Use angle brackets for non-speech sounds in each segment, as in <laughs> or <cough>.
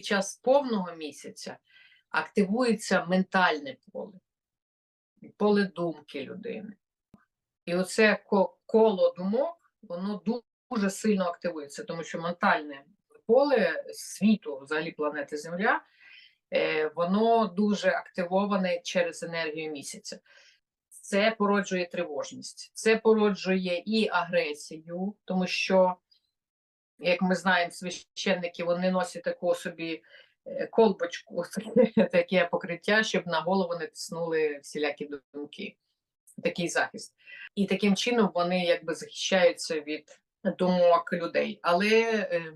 час повного місяця активується ментальне поле, поле думки людини. І оце коло думок, воно дуже сильно активується, тому що ментальне поле світу, взагалі планети Земля, е, воно дуже активоване через енергію місяця. Це породжує тривожність, це породжує і агресію, тому що, як ми знаємо, священники вони носять таку собі е, колбочку, <laughs> таке покриття, щоб на голову не тиснули всілякі думки. Такий захист. І таким чином вони якби захищаються від думок людей. Але е,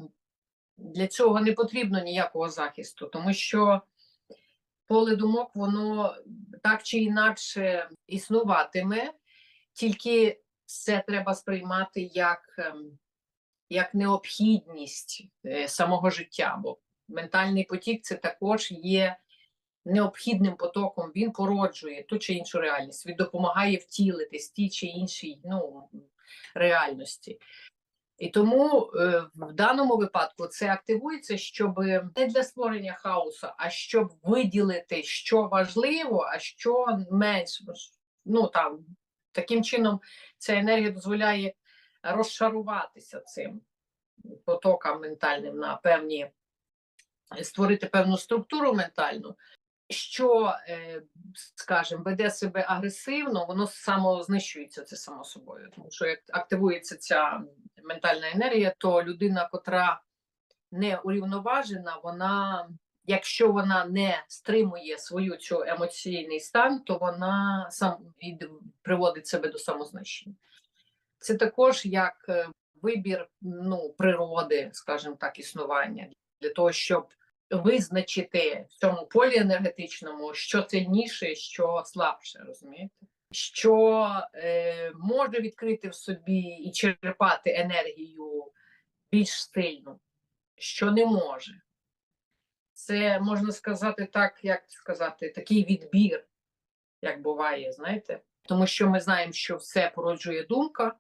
для цього не потрібно ніякого захисту, тому що поле думок, воно так чи інакше існуватиме, тільки це треба сприймати як, ем, як необхідність е, самого життя. Бо ментальний потік це також є необхідним потоком, він породжує ту чи іншу реальність, він допомагає втілитись ті чи іншій ну, реальності. І тому е, в даному випадку це активується, щоб не для створення хаосу, а щоб виділити, що важливо, а що менш ну там таким чином ця енергія дозволяє розшаруватися цим потокам ментальним на певні створити певну структуру ментальну, що, е, скажімо, веде себе агресивно, воно самознищується це само собою. Тому що як активується ця ментальна енергія, то людина, котра не урівноважена, вона, якщо вона не стримує свою цю емоційний стан, то вона сам приводить себе до самознищення. Це також як е, вибір ну, природи, скажімо так, існування для того, щоб визначити в цьому полі енергетичному, що сильніше, що слабше, розумієте? Що е, може відкрити в собі і черпати енергію більш сильну, що не може. Це можна сказати так, як сказати, такий відбір, як буває, знаєте? Тому що ми знаємо, що все породжує думка.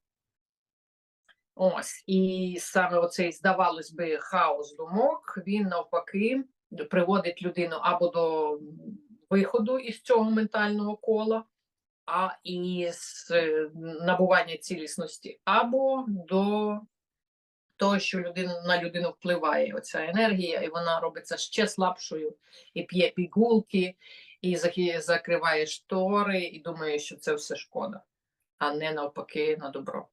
Ось, і саме оцей, здавалось би, хаос думок, він навпаки приводить людину або до виходу із цього ментального кола, а із е, набування цілісності, або до того, що людина, на людину впливає оця енергія, і вона робиться ще слабшою, і п'є пігулки, і закриває штори, і думає, що це все шкода, а не навпаки на добро.